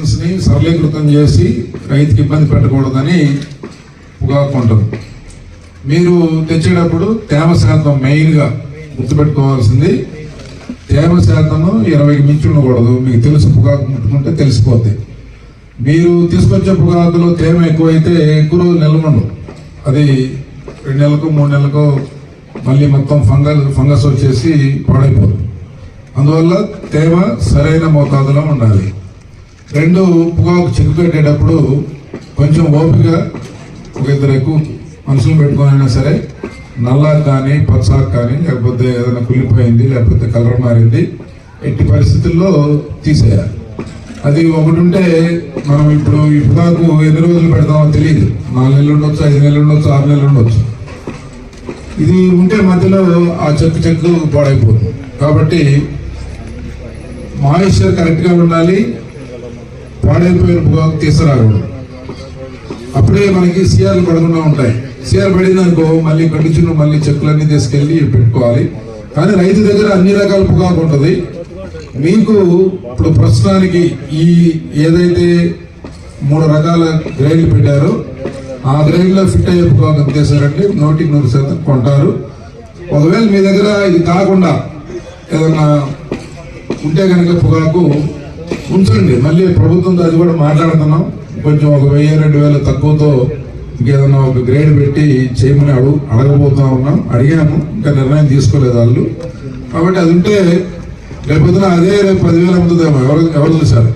ని సరళీకృతం చేసి రైతుకి ఇబ్బంది పెట్టకూడదని పొగాకు ఉంటుంది మీరు తెచ్చేటప్పుడు తేమ శాతం మెయిన్గా గుర్తుపెట్టుకోవాల్సింది తేమ శాతం ఇరవైకి మించి ఉండకూడదు. మీకు తెలుసు పొగాకు ముట్టుకుంటే తెలిసిపోద్ది. మీరు తీసుకొచ్చే పొగాకులో తేమ ఎక్కువైతే ఎక్కువ రోజులు నిలవండు అది రెండు నెలలకు మూడు నెలలకు మళ్ళీ మొత్తం ఫంగల్ ఫంగస్ వచ్చేసి పాడైపోదు. అందువల్ల తేమ సరైన మోతాదులో ఉండాలి. రెండు పొగాకు చిక్కుపెట్టేటప్పుడు కొంచెం ఓపిక ఒక ఇద్దరు ఎక్కువ మనుషులు పెట్టుకోనైనా సరే నల్లాకు కానీ పచ్చాకు కానీ లేకపోతే ఏదైనా కుళ్ళిపోయింది లేకపోతే కలర్ మారింది ఎట్టి పరిస్థితుల్లో తీసేయాలి. అది ఒకటి ఉంటే మనం ఇప్పుడు ఈ పొగాకు ఎన్ని రోజులు పెడతామో తెలియదు. నాలుగు నెలలు ఉండొచ్చు ఐదు నెలలు ఉండొచ్చు ఆరు నెలలు ఉండొచ్చు. ఇది ఉంటే మధ్యలో ఆ చెక్కు చెక్కు పాడైపోతుంది. కాబట్టి మాయిశ్చర్ కరెక్ట్గా ఉండాలి. పాడైపోయిన పొగాకు తీసుకురాకూడదు అప్పుడే మనకి సీఆర్లు పడకుండా ఉంటాయి. సీఆర్ పడిందనుకో మళ్ళీ కండిషన్ మళ్ళీ చెక్కులన్నీ తీసుకెళ్ళి పెట్టుకోవాలి. కానీ రైతు దగ్గర అన్ని రకాల పొగాకు ఉంటుంది. మీకు ఇప్పుడు ప్రస్తుతానికి ఈ ఏదైతే మూడు రకాల గ్రేడ్లు పెట్టారో ఆ గ్రేడ్లో ఫిట్ అయ్యే పొగాకు తీసారంటే నూటికి నూరు శాతం కొంటారు. ఒకవేళ మీ దగ్గర ఇది కాకుండా ఏదన్నా ఉంటే కనుక పొగాకు ఉంచండి. మళ్ళీ ప్రభుత్వంతో అది కూడా మాట్లాడుతున్నాం. కొంచెం ఒక వెయ్యి రెండు వేల తక్కువతో ఇంకేదన్నా ఒక గ్రేడ్ పెట్టి చేయమని అడుగు అడగబోతా ఉన్నాం. అడిగాము ఇంకా నిర్ణయం తీసుకోలేదు వాళ్ళు. కాబట్టి అది ఉంటే రేపొద్దున అదే రేపు పదివేలు అమ్ముతుందేమో. ఎవరు ఎవరు చూసారు